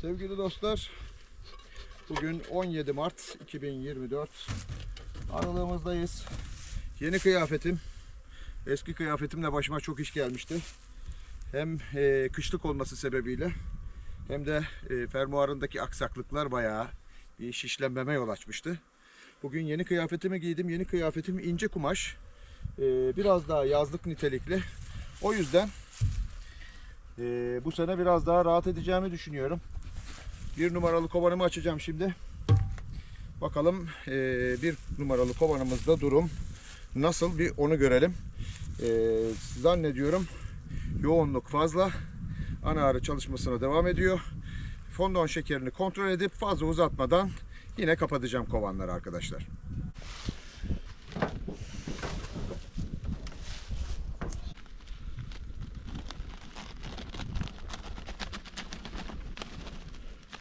Sevgili dostlar, bugün 17 Mart 2024. Aralığımızdayız. Yeni kıyafetim, eski kıyafetimle başıma çok iş gelmişti. Hem e, kışlık olması sebebiyle hem de e, fermuarındaki aksaklıklar bayağı bir şişlenmeme yol açmıştı. Bugün yeni kıyafetimi giydim. Yeni kıyafetim ince kumaş. E, biraz daha yazlık nitelikli. O yüzden e, bu sene biraz daha rahat edeceğimi düşünüyorum. Bir numaralı kovanımı açacağım şimdi. Bakalım e, bir numaralı kovanımızda durum nasıl bir onu görelim. E, zannediyorum yoğunluk fazla. Ana ağrı çalışmasına devam ediyor. Fondon şekerini kontrol edip fazla uzatmadan yine kapatacağım kovanları arkadaşlar.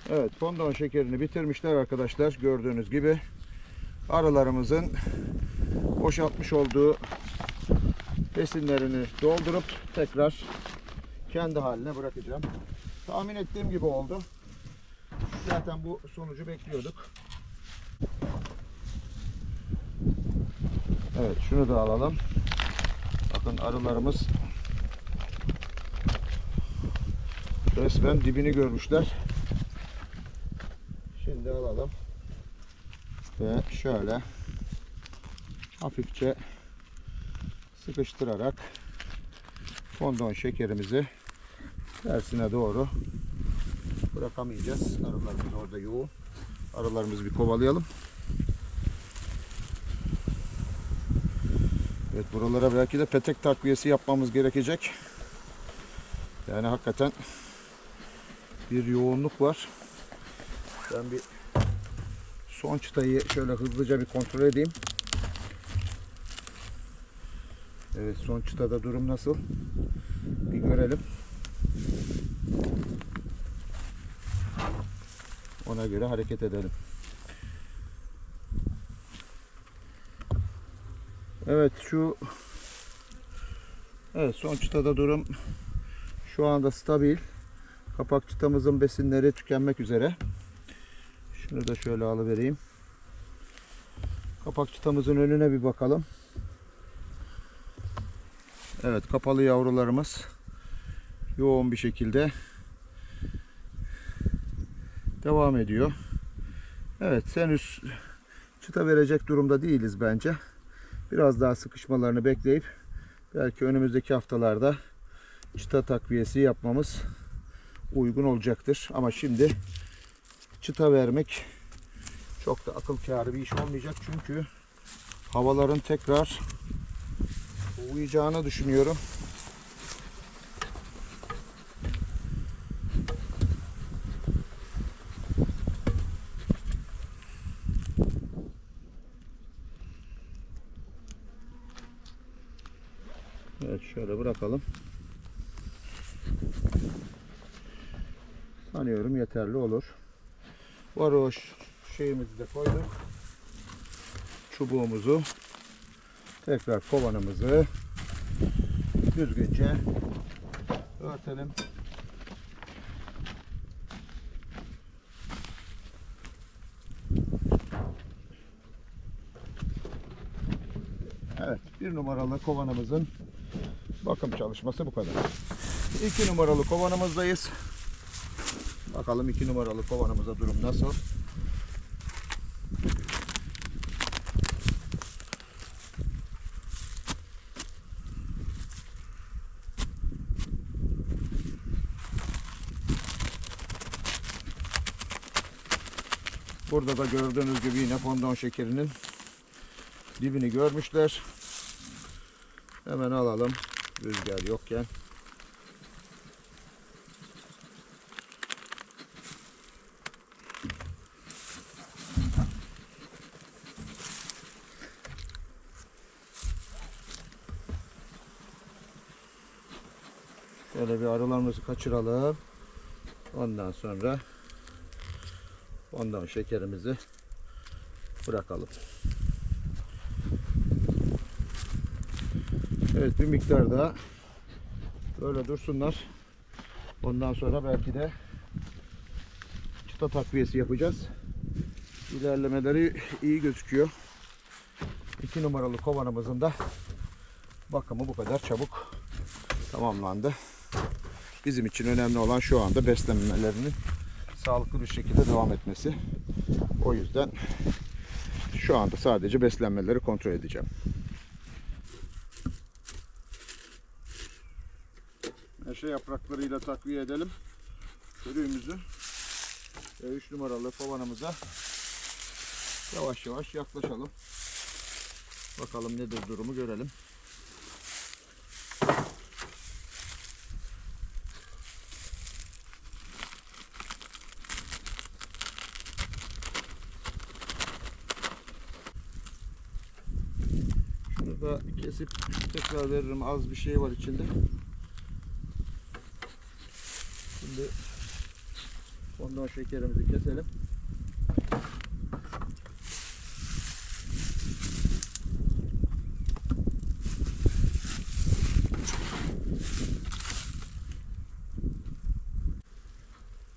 Evet fondon şekerini bitirmişler arkadaşlar gördüğünüz gibi. Arılarımızın boşaltmış olduğu besinlerini doldurup tekrar kendi haline bırakacağım. Tahmin ettiğim gibi oldu. Zaten bu sonucu bekliyorduk. Evet şunu da alalım. Bakın arılarımız resmen dibini görmüşler. Şimdi alalım. Ve şöyle hafifçe sıkıştırarak fondon şekerimizi tersine doğru bırakamayacağız. Arılarımız orada yoğun. Arılarımızı bir kovalayalım. Evet buralara belki de petek takviyesi yapmamız gerekecek. Yani hakikaten bir yoğunluk var. Ben bir son çıtayı şöyle hızlıca bir kontrol edeyim. Evet son çıtada durum nasıl? Bir görelim. Ona göre hareket edelim. Evet şu Evet son çıtada durum şu anda stabil. Kapak çıtamızın besinleri tükenmek üzere. Şunu da şöyle alıvereyim. Kapak çıtamızın önüne bir bakalım. Evet kapalı yavrularımız yoğun bir şekilde devam ediyor. Evet henüz çıta verecek durumda değiliz bence. Biraz daha sıkışmalarını bekleyip belki önümüzdeki haftalarda çıta takviyesi yapmamız uygun olacaktır. Ama şimdi çıta vermek çok da akıl kârı bir iş olmayacak. Çünkü havaların tekrar uyacağını düşünüyorum. Evet şöyle bırakalım. Sanıyorum yeterli olur. Varoş şeyimizi de koyduk. Çubuğumuzu tekrar kovanımızı düzgünce örtelim. Evet, bir numaralı kovanımızın bakım çalışması bu kadar. İki numaralı kovanımızdayız. Bakalım iki numaralı kovanımıza durum nasıl? Burada da gördüğünüz gibi yine fondon şekerinin dibini görmüşler. Hemen alalım rüzgar yokken. Bir arılarımızı kaçıralım. Ondan sonra ondan şekerimizi bırakalım. Evet bir miktar daha böyle dursunlar. Ondan sonra belki de yumurta takviyesi yapacağız. İlerlemeleri iyi gözüküyor. 2 numaralı kovanımızın da bakımı bu kadar çabuk tamamlandı. Bizim için önemli olan şu anda beslenmelerinin sağlıklı bir şekilde devam etmesi. O yüzden şu anda sadece beslenmeleri kontrol edeceğim. Meşe yapraklarıyla takviye edelim. Sürüğümüzü ve 3 numaralı kovanımıza yavaş yavaş yaklaşalım. Bakalım nedir durumu görelim. Şunu da kesip tekrar veririm. Az bir şey var içinde. Şimdi fondant şekerimizi keselim.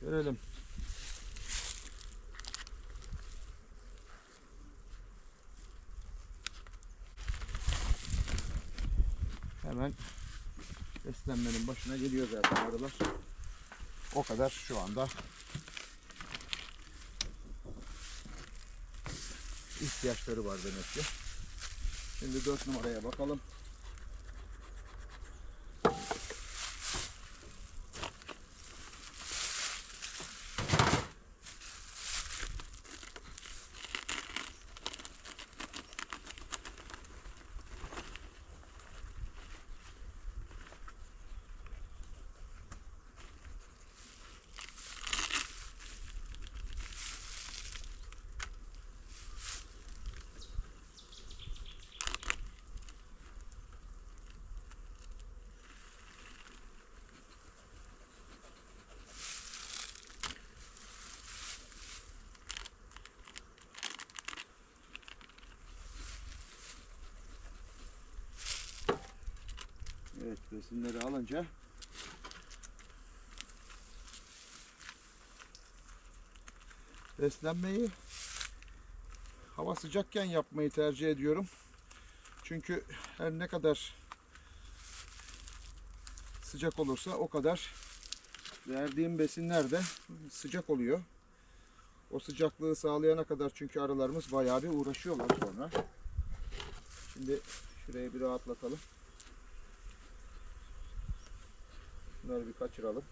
Görelim. Hemen beslenmenin başına geliyor zaten arılar. O kadar şu anda ihtiyaçları var demek ki. Şimdi 4 numaraya bakalım. Evet besinleri alınca beslenmeyi hava sıcakken yapmayı tercih ediyorum. Çünkü her ne kadar sıcak olursa o kadar verdiğim besinler de sıcak oluyor. O sıcaklığı sağlayana kadar çünkü arılarımız bayağı bir uğraşıyorlar sonra. Şimdi şurayı bir rahatlatalım. Bunları bir kaçıralım.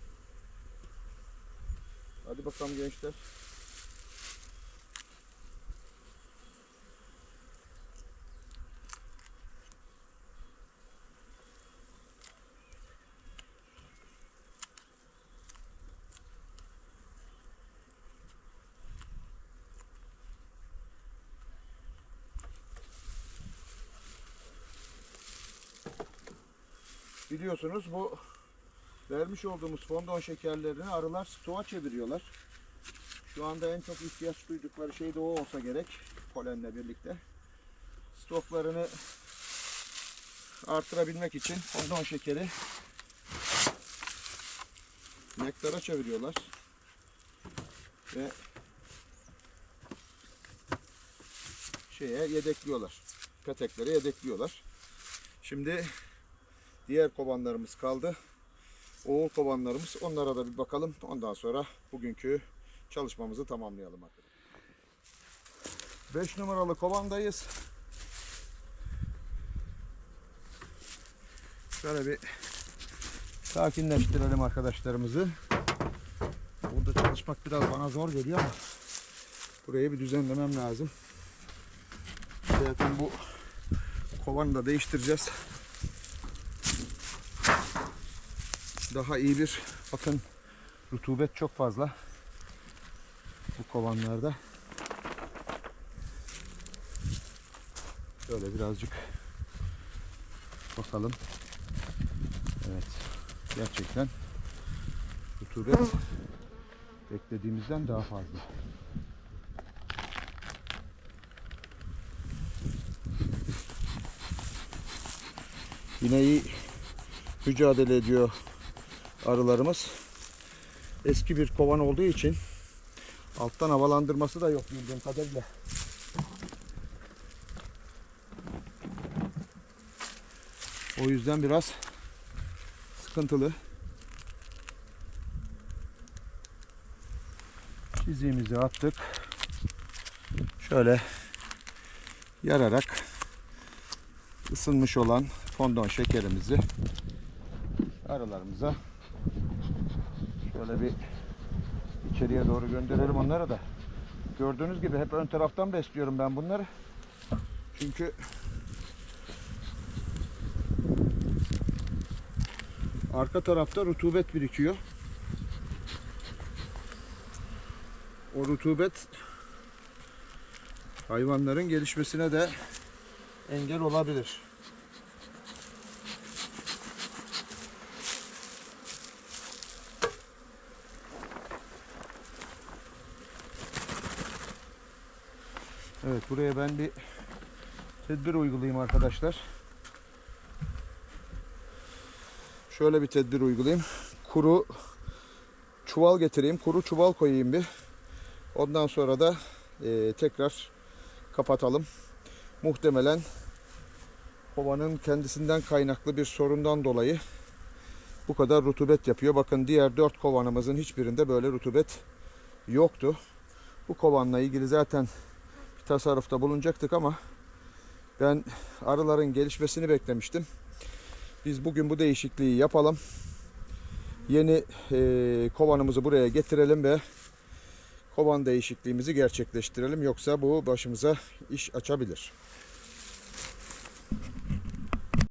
Hadi bakalım gençler. Biliyorsunuz bu vermiş olduğumuz fondon şekerlerini arılar stoğa çeviriyorlar. Şu anda en çok ihtiyaç duydukları şey de o olsa gerek polenle birlikte. Stoklarını artırabilmek için fondon şekeri nektara çeviriyorlar. Ve şeye yedekliyorlar. Peteklere yedekliyorlar. Şimdi diğer kovanlarımız kaldı oğul kovanlarımız. Onlara da bir bakalım. Ondan sonra bugünkü çalışmamızı tamamlayalım arkadaşlar. 5 numaralı kovandayız. Şöyle bir sakinleştirelim arkadaşlarımızı. Burada çalışmak biraz bana zor geliyor ama burayı bir düzenlemem lazım. Zaten bu kovanı da değiştireceğiz. Daha iyi bir bakın rutubet çok fazla bu kovanlarda. Şöyle birazcık bakalım. Evet. Gerçekten rutubet beklediğimizden daha fazla. Yine iyi mücadele ediyor arılarımız. Eski bir kovan olduğu için Alttan havalandırması da yok bildiğim kadarıyla. O yüzden biraz sıkıntılı. Çiziğimizi attık. Şöyle yararak ısınmış olan fondon şekerimizi arılarımıza şöyle bir içeriye doğru gönderelim onları da. Gördüğünüz gibi hep ön taraftan besliyorum ben bunları. Çünkü arka tarafta rutubet birikiyor. O rutubet hayvanların gelişmesine de engel olabilir. Evet buraya ben bir tedbir uygulayayım arkadaşlar. Şöyle bir tedbir uygulayayım. Kuru çuval getireyim. Kuru çuval koyayım bir. Ondan sonra da e, tekrar kapatalım. Muhtemelen kovanın kendisinden kaynaklı bir sorundan dolayı bu kadar rutubet yapıyor. Bakın diğer dört kovanımızın hiçbirinde böyle rutubet yoktu. Bu kovanla ilgili zaten tasarrufta bulunacaktık ama ben arıların gelişmesini beklemiştim. Biz bugün bu değişikliği yapalım. Yeni e, kovanımızı buraya getirelim ve kovan değişikliğimizi gerçekleştirelim. Yoksa bu başımıza iş açabilir.